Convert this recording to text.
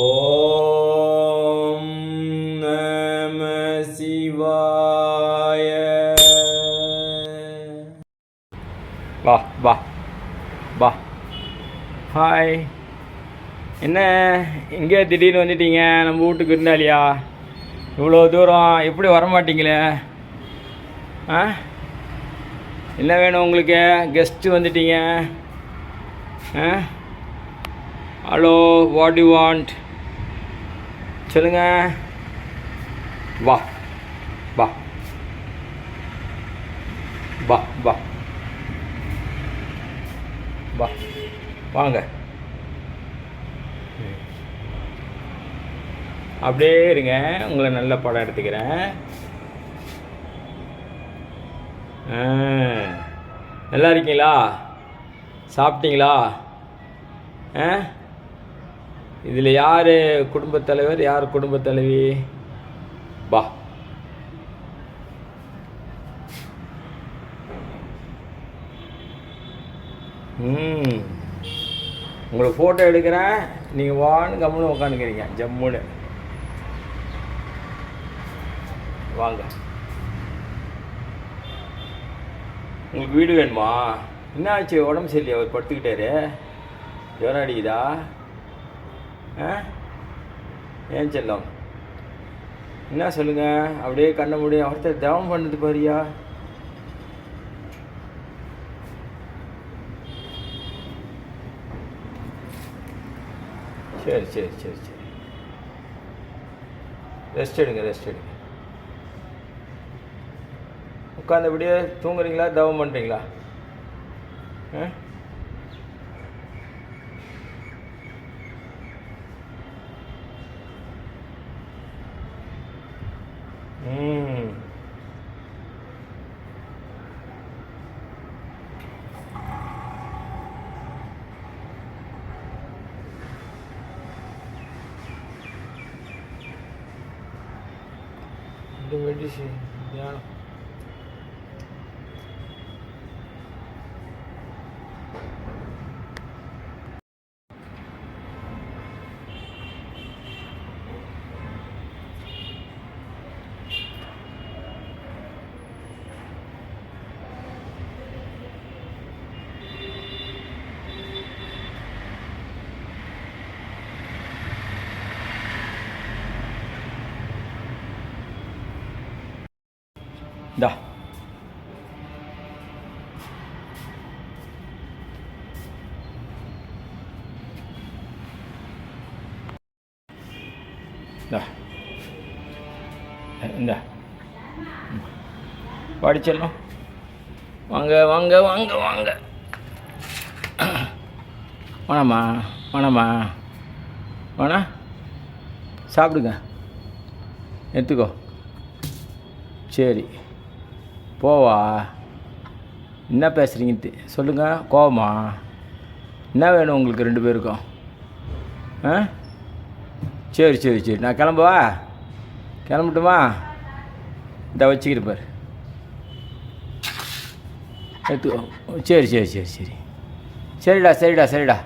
ஓம் நம சிவாய வா வா வா ஹாய் என்ன? எங்கே திடீர்னு வந்துட்டீங்க? நம்ம வீட்டுக்கு இருந்தாலியா? இவ்வளோ தூரம் எப்படி வர மாட்டிங்களே ஆ? என்ன வேணும் உங்களுக்கு? கெஸ்ட்டு வந்துட்டீங்க. ஆ? ஹலோ வாட் யூ வாண்ட் சொல்லுங்க. வா வா. வா வா. வா வாங்க. அப்படியே இருங்க. உங்களை நல்ல படம் எடுத்துக்கிறேன். நல்லா இருக்கீங்களா? சாப்பிட்டீங்களா? ஆ? இதில் யார் குடும்பத் தலைவர் யார் குடும்பத் தலைவி? பா. ம். உங்களுக்கு ஃபோட்டோ எடுக்கிறேன். நீங்கள் வான்னு கம்முன்னு உட்காந்துக்கிறீங்க ஜம்முன்னு. வாங்க. உங்களுக்கு வீடு வேணுமா? என்ன ஆச்சு உடம்பு சரியில்லையா? அவர் படுத்துக்கிட்டாரு. ஜுரம் அடிக்குதா? ஏன் செல்லம்? என்ன சொல்லுங்க? அப்படியே கண்ண முடியும் ஒருத்தர் தவம் பண்ணது பாரியா? சரி சரி சரி சரி. ரெஸ்ட் எடுங்க ரெஸ்ட் எடுங்க. உட்காந்தபடியே தூங்குறீங்களா? தவம் பண்ணுறீங்களா ஆ? ம் இந்த மெடிசின் இந்தா இந்தா இந்த படிச்சிடலாம் வாங்க வாங்க வாங்க வாங்க வேணாம்மா வேணாம்மா வேணா சாப்பிடுங்க. எடுத்துக்கோ. சரி. போவா? என்ன பேசுகிறீங்க சொல்லுங்கள் கோவமா? என்ன வேணும் உங்களுக்கு ரெண்டு பேருக்கும்? ஆ? சரி சரி சரி. நான் கிளம்புவா கிளம்பட்டுமா? இந்த வச்சுக்கிறேன் பாரு. எடுத்துக்கோ. சரி சரி சரி சரி. சரிடா சரிடா சரிடா.